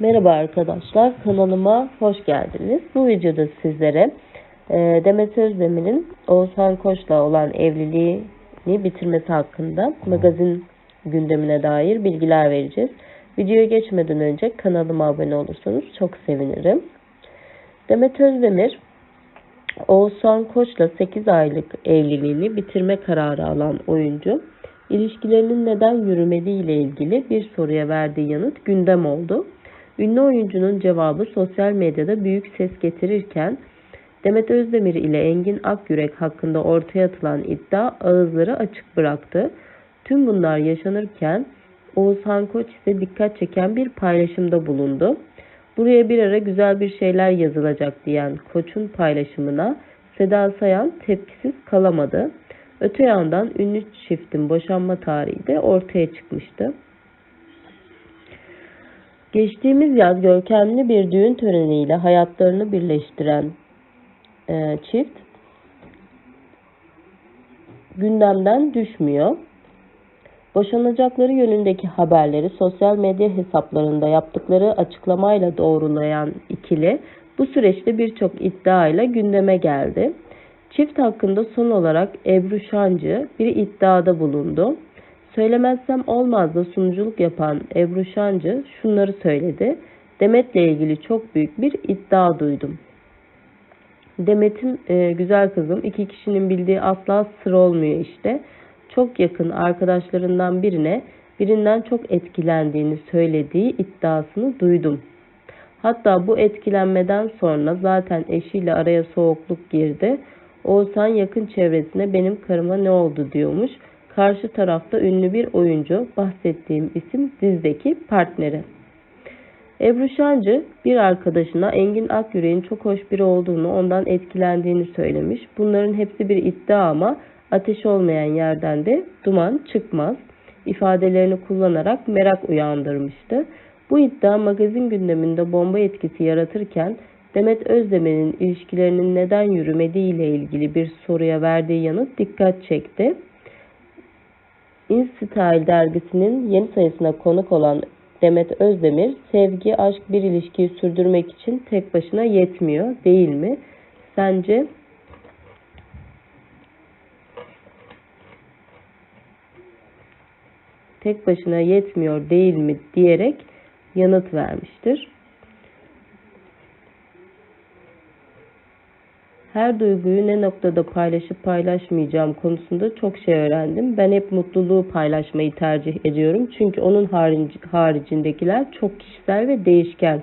Merhaba arkadaşlar, kanalıma hoş geldiniz. Bu videoda sizlere e, Demet Özdemir'in Oğuzhan Koç'la olan evliliğini bitirmesi hakkında magazin gündemine dair bilgiler vereceğiz. Videoya geçmeden önce kanalıma abone olursanız çok sevinirim. Demet Özdemir, Oğuzhan Koç'la 8 aylık evliliğini bitirme kararı alan oyuncu, ilişkilerinin neden yürümediği ile ilgili bir soruya verdiği yanıt gündem oldu. Ünlü oyuncunun cevabı sosyal medyada büyük ses getirirken Demet Özdemir ile Engin Akyürek hakkında ortaya atılan iddia ağızları açık bıraktı. Tüm bunlar yaşanırken Oğuzhan Koç ise dikkat çeken bir paylaşımda bulundu. Buraya bir ara güzel bir şeyler yazılacak diyen Koç'un paylaşımına Seda Sayan tepkisiz kalamadı. Öte yandan ünlü çiftin boşanma tarihi de ortaya çıkmıştı. Geçtiğimiz yaz görkemli bir düğün töreniyle hayatlarını birleştiren e, çift gündemden düşmüyor. Boşanacakları yönündeki haberleri sosyal medya hesaplarında yaptıkları açıklamayla doğrulayan ikili bu süreçte birçok iddiayla gündeme geldi. Çift hakkında son olarak Ebru Şancı bir iddiada bulundu. Söylemezsem olmazda sunuculuk yapan Ebru Şancı şunları söyledi. Demet'le ilgili çok büyük bir iddia duydum. Demet'in e, güzel kızım iki kişinin bildiği asla sır olmuyor işte. Çok yakın arkadaşlarından birine birinden çok etkilendiğini söylediği iddiasını duydum. Hatta bu etkilenmeden sonra zaten eşiyle araya soğukluk girdi. Oğuzhan yakın çevresine benim karıma ne oldu diyormuş. Karşı tarafta ünlü bir oyuncu, bahsettiğim isim dizdeki partneri. Ebru Şancı bir arkadaşına Engin Akyürek'in çok hoş biri olduğunu, ondan etkilendiğini söylemiş. Bunların hepsi bir iddia ama ateş olmayan yerden de duman çıkmaz ifadelerini kullanarak merak uyandırmıştı. Bu iddia magazin gündeminde bomba etkisi yaratırken Demet Özdemir'in ilişkilerinin neden yürümediği ile ilgili bir soruya verdiği yanıt dikkat çekti. InStyle dergisinin yeni sayısına konuk olan Demet Özdemir, sevgi, aşk bir ilişkiyi sürdürmek için tek başına yetmiyor değil mi? Sence tek başına yetmiyor değil mi diyerek yanıt vermiştir. Her duyguyu ne noktada paylaşıp paylaşmayacağım konusunda çok şey öğrendim. Ben hep mutluluğu paylaşmayı tercih ediyorum. Çünkü onun haricindekiler çok kişisel ve değişken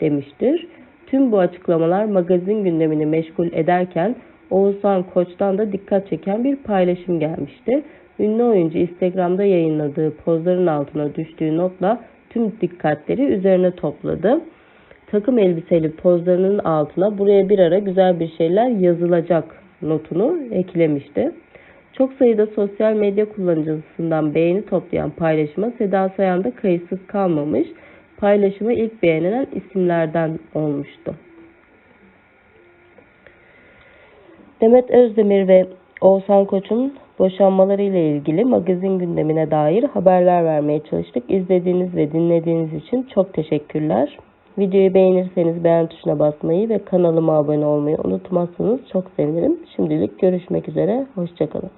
demiştir. Tüm bu açıklamalar magazin gündemini meşgul ederken Oğuzhan Koç'tan da dikkat çeken bir paylaşım gelmişti. Ünlü oyuncu Instagram'da yayınladığı pozların altına düştüğü notla tüm dikkatleri üzerine topladı takım elbiseli pozlarının altına buraya bir ara güzel bir şeyler yazılacak notunu eklemişti. Çok sayıda sosyal medya kullanıcısından beğeni toplayan paylaşıma Seda Sayan da kayıtsız kalmamış. Paylaşımı ilk beğenilen isimlerden olmuştu. Demet Özdemir ve Oğuzhan Koç'un boşanmaları ile ilgili magazin gündemine dair haberler vermeye çalıştık. İzlediğiniz ve dinlediğiniz için çok teşekkürler. Videoyu beğenirseniz beğen tuşuna basmayı ve kanalıma abone olmayı unutmazsanız çok sevinirim. Şimdilik görüşmek üzere. Hoşçakalın.